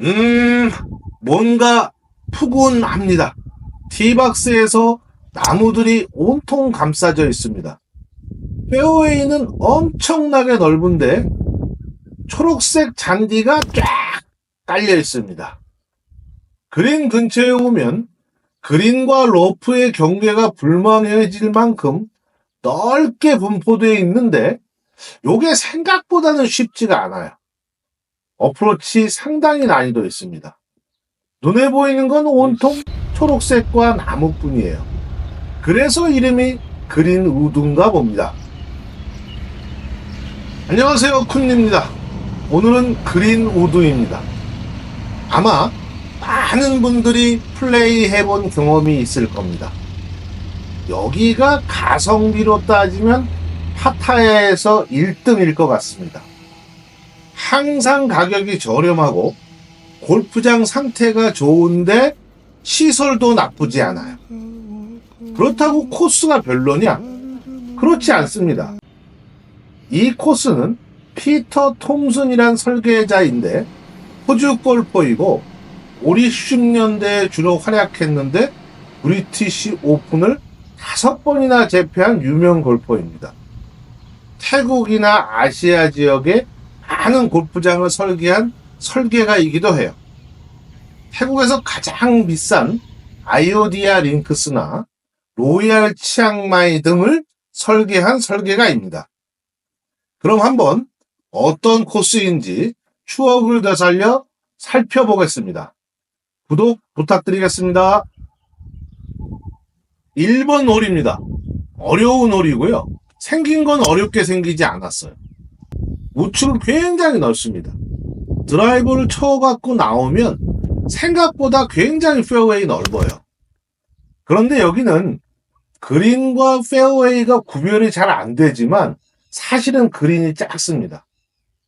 음, 뭔가 푸근합니다. 티박스에서 나무들이 온통 감싸져 있습니다. 페어웨이는 엄청나게 넓은데 초록색 잔디가 쫙 깔려 있습니다. 그린 근처에 오면 그린과 러프의 경계가 불명해질 만큼 넓게 분포되어 있는데 요게 생각보다는 쉽지가 않아요. 어프로치 상당히 난이도 있습니다. 눈에 보이는 건 온통 초록색과 나무뿐이에요. 그래서 이름이 그린 우드인가 봅니다. 안녕하세요, 쿤입니다. 오늘은 그린 우드입니다. 아마 많은 분들이 플레이해본 경험이 있을 겁니다. 여기가 가성비로 따지면 파타야에서 1등일 것 같습니다. 항상 가격이 저렴하고 골프장 상태가 좋은데 시설도 나쁘지 않아요. 그렇다고 코스가 별로냐? 그렇지 않습니다. 이 코스는 피터 톰슨이란 설계자인데 호주 골퍼이고 5, 60년대에 주로 활약했는데 브리티시 오픈을 다섯 번이나 제패한 유명 골퍼입니다. 태국이나 아시아 지역에 많은 골프장을 설계한 설계가이기도 해요. 태국에서 가장 비싼 아이오디아 링크스나 로얄 치앙마이 등을 설계한 설계가입니다. 그럼 한번 어떤 코스인지 추억을 되살려 살펴보겠습니다. 구독 부탁드리겠습니다. 1번 홀입니다. 어려운 홀이고요. 생긴 건 어렵게 생기지 않았어요. 우측은 굉장히 넓습니다. 드라이버를 쳐갖고 나오면 생각보다 굉장히 페어웨이 넓어요. 그런데 여기는 그린과 페어웨이가 구별이 잘 안 되지만 사실은 그린이 작습니다.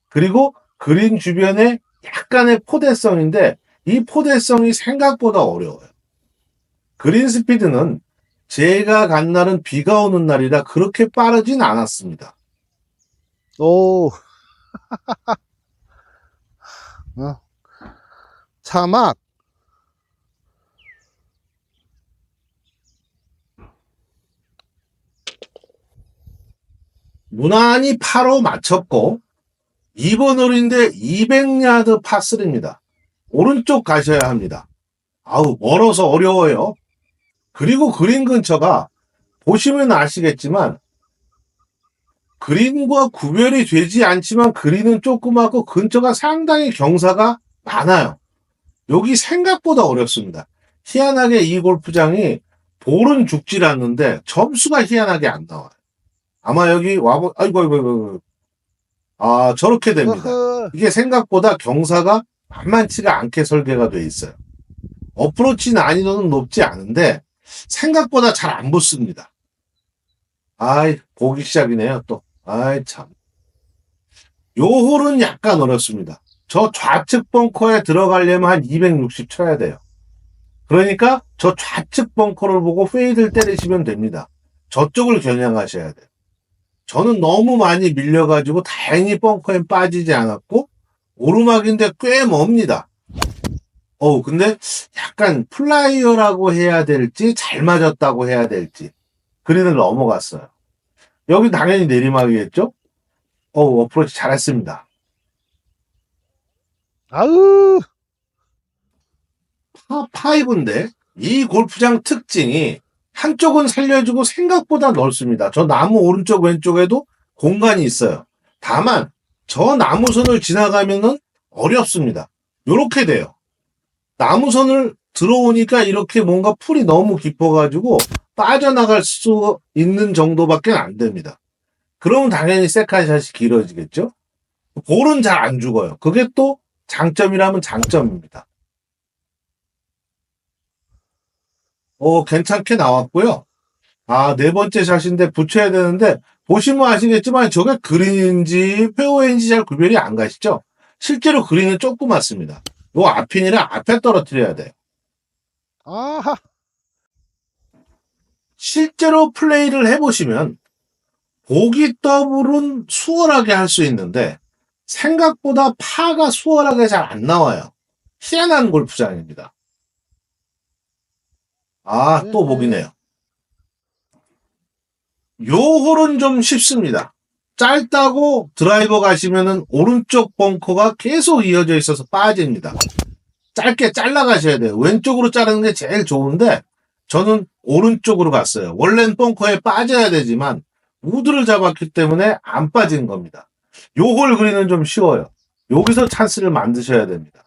그리고 그린 주변에 약간의 포대성인데 이 포대성이 생각보다 어려워요. 그린 스피드는 제가 간 날은 비가 오는 날이라 그렇게 빠르진 않았습니다. 오. 어. 사막. 무난히 파로 맞췄고 2번 홀인데 200야드 파3입니다. 오른쪽 가셔야 합니다. 아우 멀어서 어려워요. 그리고 그린 근처가 보시면 아시겠지만 그린과 구별이 되지 않지만 그린은 조그맣고 근처가 상당히 경사가 많아요. 여기 생각보다 어렵습니다. 희한하게 이 골프장이 볼은 죽질 않는데 점수가 희한하게 안 나와요. 아마 여기 와보, 아이고, 아이고, 아이고. 아, 저렇게 됩니다. 이게 생각보다 경사가 만만치가 않게 설계가 돼 있어요. 어프로치 난이도는 높지 않은데 생각보다 잘 안 붙습니다. 아이, 보기 시작이네요, 또. 아이, 참. 요 홀은 약간 어렵습니다. 저 좌측 벙커에 들어가려면 한 260 쳐야 돼요. 그러니까 저 좌측 벙커를 보고 페이드를 때리시면 됩니다. 저쪽을 겨냥하셔야 돼요. 저는 너무 많이 밀려가지고 다행히 벙커에 빠지지 않았고 오르막인데 꽤 멉니다. 어우 근데 약간 플라이어라고 해야 될지 잘 맞았다고 해야 될지 그린을 넘어갔어요. 여기 당연히 내리막이겠죠? 어우 어프로치 잘했습니다. 아우. 파5인데 이 골프장 특징이 한쪽은 살려주고 생각보다 넓습니다. 저 나무 오른쪽 왼쪽에도 공간이 있어요. 다만 저 나무선을 지나가면은 어렵습니다. 요렇게 돼요. 나무선을 들어오니까 이렇게 뭔가 풀이 너무 깊어가지고 빠져나갈 수 있는 정도밖에 안 됩니다. 그러면 당연히 세컨샷이 길어지겠죠? 볼은 잘 안 죽어요. 그게 또 장점이라면 장점입니다. 어, 괜찮게 나왔고요. 아, 네 번째 샷인데 붙여야 되는데, 보시면 아시겠지만 저게 그린인지 페어웨이인지 잘 구별이 안 가시죠? 실제로 그린은 조그맣습니다. 요 앞핀이랑 앞에 떨어뜨려야 돼요. 아하. 실제로 플레이를 해보시면, 보기 더블은 수월하게 할 수 있는데, 생각보다 파가 수월하게 잘 안 나와요. 희한한 골프장입니다. 아, 또 네. 보기네요. 요 홀은 좀 쉽습니다. 짧다고 드라이버 가시면은 오른쪽 벙커가 계속 이어져 있어서 빠집니다. 짧게 잘라 가셔야 돼요. 왼쪽으로 자르는 게 제일 좋은데 저는 오른쪽으로 갔어요. 원래는 벙커에 빠져야 되지만 우드를 잡았기 때문에 안 빠진 겁니다. 요홀 그리는 좀 쉬워요. 여기서 찬스를 만드셔야 됩니다.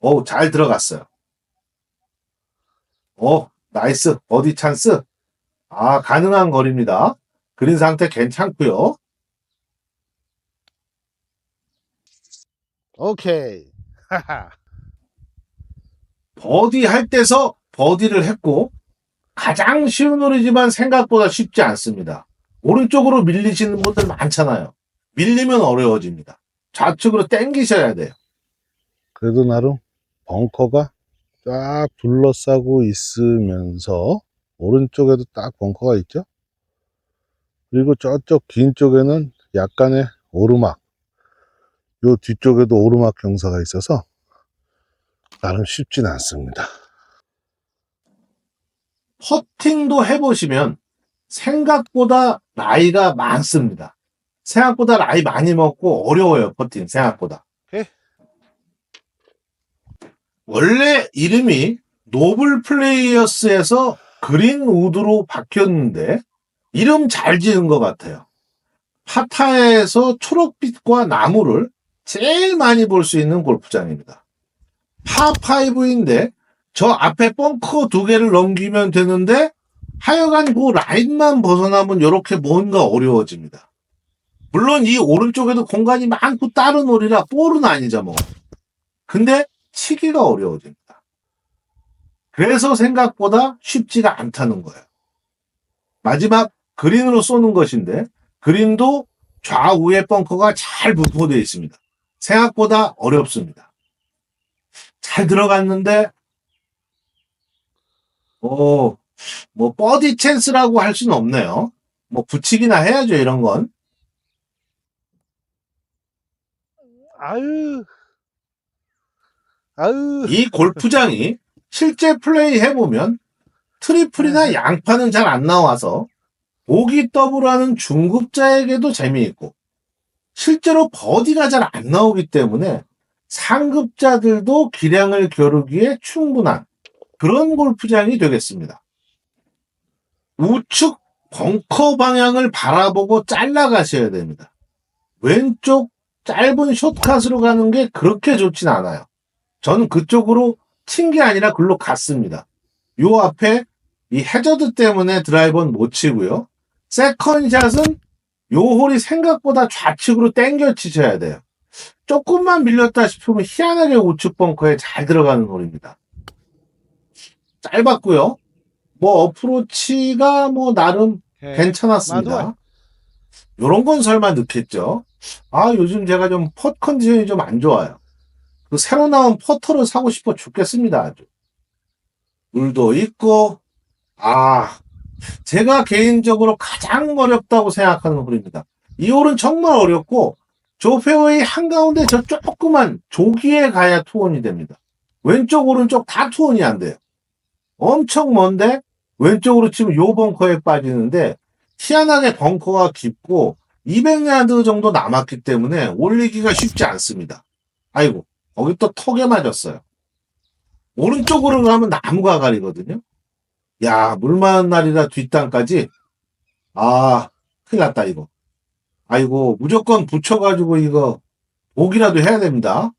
오, 잘 들어갔어요. 오, 나이스. 어디 찬스? 아, 가능한 거리입니다. 그린 상태 괜찮고요. 오케이. 하하. 버디 할 때서 버디를 했고 가장 쉬운 홀이지만 생각보다 쉽지 않습니다. 오른쪽으로 밀리시는 분들 많잖아요. 밀리면 어려워집니다. 좌측으로 당기셔야 돼요. 그래도 나름 벙커가 쫙 둘러싸고 있으면서 오른쪽에도 딱 벙커가 있죠. 그리고 저쪽 긴 쪽에는 약간의 오르막. 요 뒤쪽에도 오르막 경사가 있어서 나름 쉽진 않습니다. 퍼팅도 해보시면 생각보다 나이가 많습니다. 생각보다 나이 많이 먹고 어려워요, 퍼팅, 생각보다. 예. 원래 이름이 노블 플레이어스에서 그린 우드로 바뀌었는데, 이름 잘 지은 것 같아요. 파타야에서 초록빛과 나무를 제일 많이 볼 수 있는 골프장입니다. 파5인데, 저 앞에 벙커 두 개를 넘기면 되는데, 하여간 그 라인만 벗어나면 이렇게 뭔가 어려워집니다. 물론 이 오른쪽에도 공간이 많고 다른 홀이라 볼은 아니죠 뭐. 근데 치기가 어려워집니다. 그래서 생각보다 쉽지가 않다는 거예요. 마지막 그린으로 쏘는 것인데 그린도 좌우에 벙커가 잘 분포되어 있습니다. 생각보다 어렵습니다. 잘 들어갔는데 오, 뭐 버디 찬스라고 할 수는 없네요. 뭐 붙이기나 해야죠 이런 건. 아유. 아유. 이 골프장이 실제 플레이 해보면 트리플이나 양파는 잘 안 나와서 보기 더블하는 중급자에게도 재미있고 실제로 버디가 잘 안 나오기 때문에 상급자들도 기량을 겨루기에 충분한 그런 골프장이 되겠습니다. 우측 벙커 방향을 바라보고 잘라가셔야 됩니다. 왼쪽 짧은 숏컷으로 가는 게 그렇게 좋진 않아요. 저는 그쪽으로 친 게 아니라 글로 갔습니다. 요 앞에 이 해저드 때문에 드라이버는 못 치고요. 세컨샷은 요 홀이 생각보다 좌측으로 당겨 치셔야 돼요. 조금만 밀렸다 싶으면 희한하게 우측 벙커에 잘 들어가는 홀입니다. 짧았고요. 뭐 어프로치가 뭐 나름 괜찮았습니다. 맞아요. 요런 건 설마 넣겠죠. 아, 요즘 제가 좀펫 컨디션이 좀 안 좋아요. 그 새로 나온 퍼터를 사고 싶어 죽겠습니다, 아주. 물도 있고, 아, 제가 개인적으로 가장 어렵다고 생각하는 홀입니다. 이 홀은 정말 어렵고, 저 페어웨이 한가운데 저 조그만 조기에 가야 투혼이 됩니다. 왼쪽, 오른쪽 다 투혼이 안 돼요. 엄청 먼데, 왼쪽으로 치면 요 벙커에 빠지는데, 희한하게 벙커가 깊고 200야드 정도 남았기 때문에 올리기가 쉽지 않습니다. 아이고, 거기 또 턱에 맞았어요. 오른쪽으로 가면 나무가 가리거든요. 야, 물 많은 날이라 뒷땅까지. 아, 큰일 났다, 이거. 아이고, 무조건 붙여가지고 이거, 오기라도 해야 됩니다.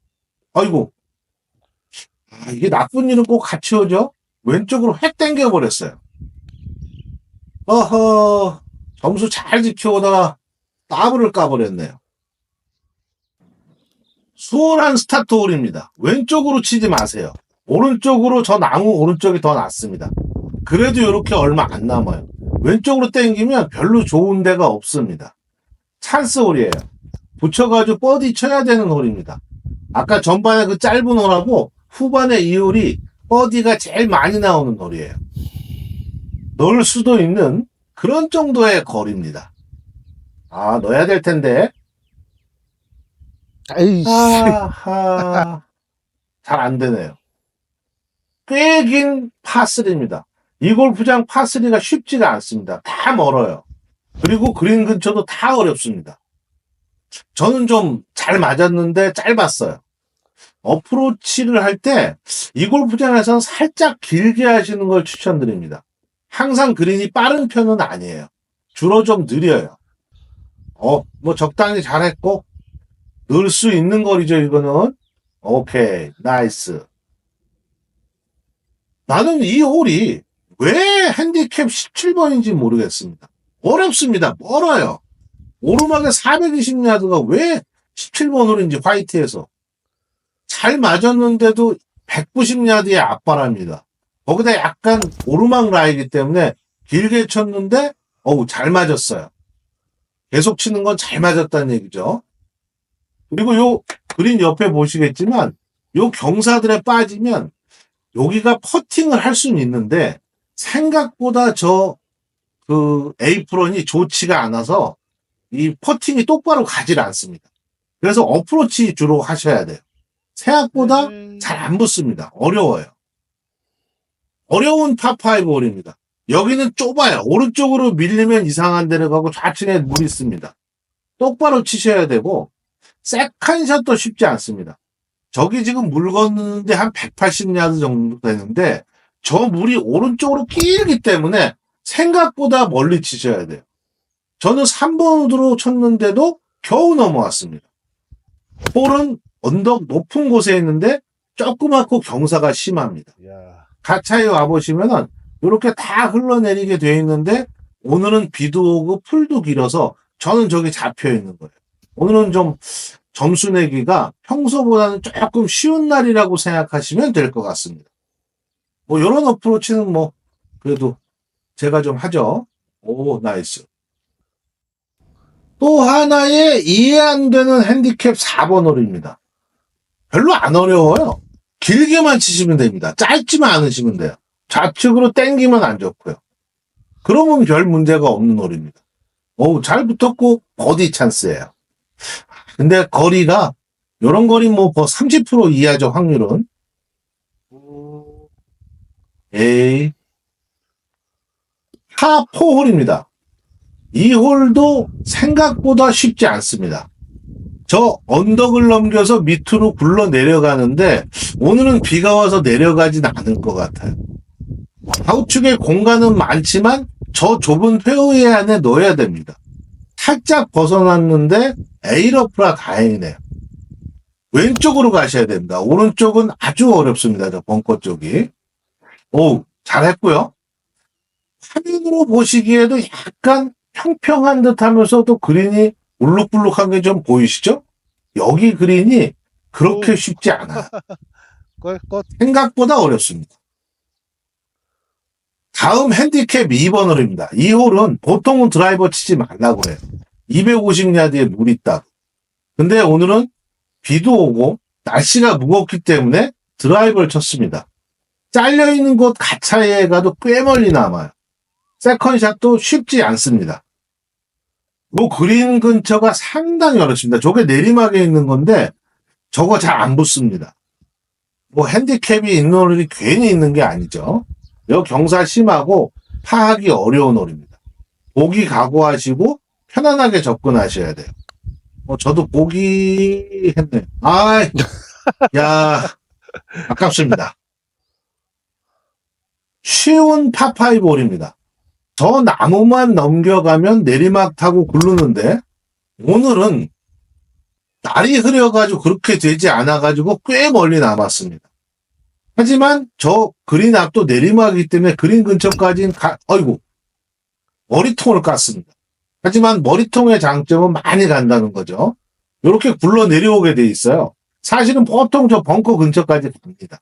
아이고. 아, 이게 나쁜 일은 꼭 같이 오죠? 왼쪽으로 획 당겨버렸어요. 어허, 점수 잘 지켜오다가 더블을 까버렸네요. 수월한 스타트 홀입니다. 왼쪽으로 치지 마세요. 오른쪽으로 저 나무 오른쪽이 더 낫습니다. 그래도 이렇게 얼마 안 남아요. 왼쪽으로 땡기면 별로 좋은 데가 없습니다. 찬스 홀이에요. 붙여가지고 버디 쳐야 되는 홀입니다. 아까 전반에 그 짧은 홀하고 후반에 이 홀이 버디가 제일 많이 나오는 홀이에요. 넣을 수도 있는 그런 정도의 거리입니다. 아, 넣어야 될 텐데. 아이씨. 아하. 잘 안 되네요. 꽤 긴 파3입니다. 이 골프장 파3가 쉽지가 않습니다. 다 멀어요. 그리고 그린 근처도 다 어렵습니다. 저는 좀 잘 맞았는데 짧았어요. 어프로치를 할 때 이 골프장에서는 살짝 길게 하시는 걸 추천드립니다. 항상 그린이 빠른 편은 아니에요. 주로 좀 느려요. 어, 뭐 적당히 잘했고, 넣을 수 있는 거리죠, 이거는. 오케이, 나이스. 나는 이 홀이 왜 핸디캡 17번인지 모르겠습니다. 어렵습니다. 멀어요. 오르막에 420야드가 왜 17번 홀인지 화이트에서. 잘 맞았는데도 190야드의 앞바랍니다. 거기다 약간 오르막 라이기 때문에 길게 쳤는데, 어우, 잘 맞았어요. 계속 치는 건 잘 맞았다는 얘기죠. 그리고 요 그린 옆에 보시겠지만, 요 경사들에 빠지면, 여기가 퍼팅을 할 수는 있는데, 생각보다 저, 그, 에이프론이 좋지가 않아서, 이 퍼팅이 똑바로 가질 않습니다. 그래서 어프로치 주로 하셔야 돼요. 생각보다 잘안 붙습니다. 어려워요. 어려운 파5 홀입니다. 여기는 좁아요. 오른쪽으로 밀리면 이상한 데를 가고 좌측에 물 있습니다. 똑바로 치셔야 되고, 세컨 샷도 쉽지 않습니다. 저기 지금 물 걷는데 한 180야드 정도 되는데, 저 물이 오른쪽으로 길기 때문에 생각보다 멀리 치셔야 돼요. 저는 3번으로 쳤는데도 겨우 넘어왔습니다. 홀은 언덕 높은 곳에 있는데 조그맣고 경사가 심합니다. 야, 가차에 와보시면은 이렇게 다 흘러내리게 되어 있는데 오늘은 비도 오고 풀도 길어서 저는 저기 잡혀 있는 거예요. 오늘은 좀 점수 내기가 평소보다는 조금 쉬운 날이라고 생각하시면 될 것 같습니다. 뭐 이런 어프로치는 뭐 그래도 제가 좀 하죠. 오 나이스. 또 하나의 이해 안 되는 핸디캡 4번 홀입니다. 별로 안 어려워요. 길게만 치시면 됩니다. 짧지만 않으시면 돼요. 좌측으로 땡기면 안 좋고요. 그러면 별 문제가 없는 홀입니다. 어우, 잘 붙었고, 버디 찬스예요. 근데 거리가, 요런 거리 뭐, 30% 이하죠, 확률은. 에이. 파4홀입니다. 이 홀도 생각보다 쉽지 않습니다. 저 언덕을 넘겨서 밑으로 굴러 내려가는데 오늘은 비가 와서 내려가진 않을 것 같아요. 좌우측에 공간은 많지만 저 좁은 페어웨이 안에 넣어야 됩니다. 살짝 벗어났는데 에이러프라 다행이네요. 왼쪽으로 가셔야 됩니다. 오른쪽은 아주 어렵습니다. 저 벙커 쪽이. 오, 잘했고요. 화면으로 보시기에도 약간 평평한 듯 하면서도 그린이 울룩불룩한 게 좀 보이시죠? 여기 그린이 그렇게 오. 쉽지 껏. 생각보다 어렵습니다. 다음 핸디캡 2번 홀입니다. 이 홀은 보통은 드라이버 치지 말라고 해요. 250야드에 물 있다. 근데 오늘은 비도 오고 날씨가 무겁기 때문에 드라이버를 쳤습니다. 잘려있는 곳 가차에 가도 꽤 멀리 남아요. 세컨샷도 쉽지 않습니다. 뭐 그린 근처가 상당히 어렵습니다. 저게 내리막에 있는 건데 저거 잘 안 붙습니다. 뭐 핸디캡이 있는 홀이 괜히 있는 게 아니죠. 여기 경사 심하고 파하기 어려운 홀입니다. 보기 각오하시고 편안하게 접근하셔야 돼요. 뭐 저도 보기 했네. 아, 야, 아깝습니다. 쉬운 파5 홀입니다. 저 나무만 넘겨가면 내리막 타고 굴르는데 오늘은 날이 흐려가지고 그렇게 되지 않아가지고 꽤 멀리 남았습니다. 하지만 저 그린 앞도 내리막이기 때문에 그린 근처까지는 가, 어이구, 머리통을 깠습니다. 하지만 머리통의 장점은 많이 간다는 거죠. 이렇게 굴러 내려오게 돼 있어요. 사실은 보통 저 벙커 근처까지 갑니다.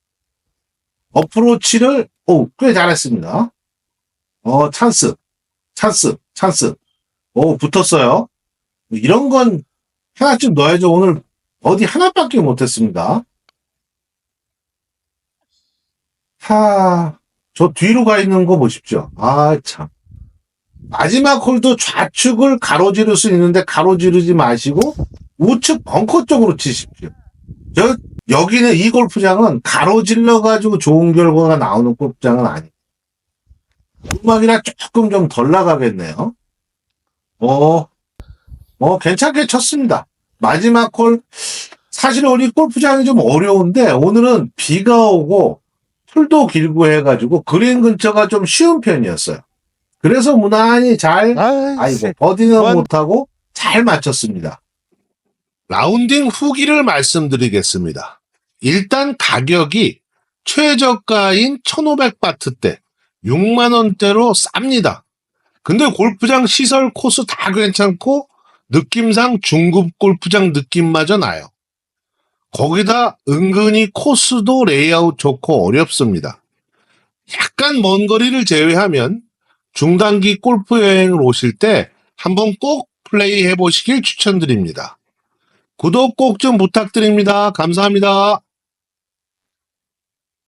어프로치를, 오, 꽤 잘했습니다. 어, 찬스, 찬스, 찬스. 오, 붙었어요. 이런 건 하나쯤 넣어야죠. 오늘 어디 하나밖에 못했습니다. 하, 저 뒤로 가 있는 거 보십시오. 아, 참. 마지막 홀도 좌측을 가로지를 수 있는데 가로지르지 마시고 우측 벙커 쪽으로 치십시오. 저 여기는 이 골프장은 가로질러 가지고 좋은 결과가 나오는 골프장은 아니에요. 음악이라 조금 좀 덜 나가겠네요. 어, 어, 괜찮게 쳤습니다. 마지막 홀, 사실 우리 골프장이 좀 어려운데, 오늘은 비가 오고, 풀도 길고 해가지고, 그린 근처가 좀 쉬운 편이었어요. 그래서 무난히 잘, 아이고, 버디는 원. 못하고, 잘 맞췄습니다. 라운딩 후기를 말씀드리겠습니다. 일단 가격이 최저가인 1500바트 대, 6만 원대로 쌉니다. 근데 골프장 시설 코스 다 괜찮고 느낌상 중급 골프장 느낌마저 나요. 거기다 은근히 코스도 레이아웃 좋고 어렵습니다. 약간 먼 거리를 제외하면 중단기 골프 여행을 오실 때 한번 꼭 플레이 해보시길 추천드립니다. 구독 꼭 좀 부탁드립니다. 감사합니다.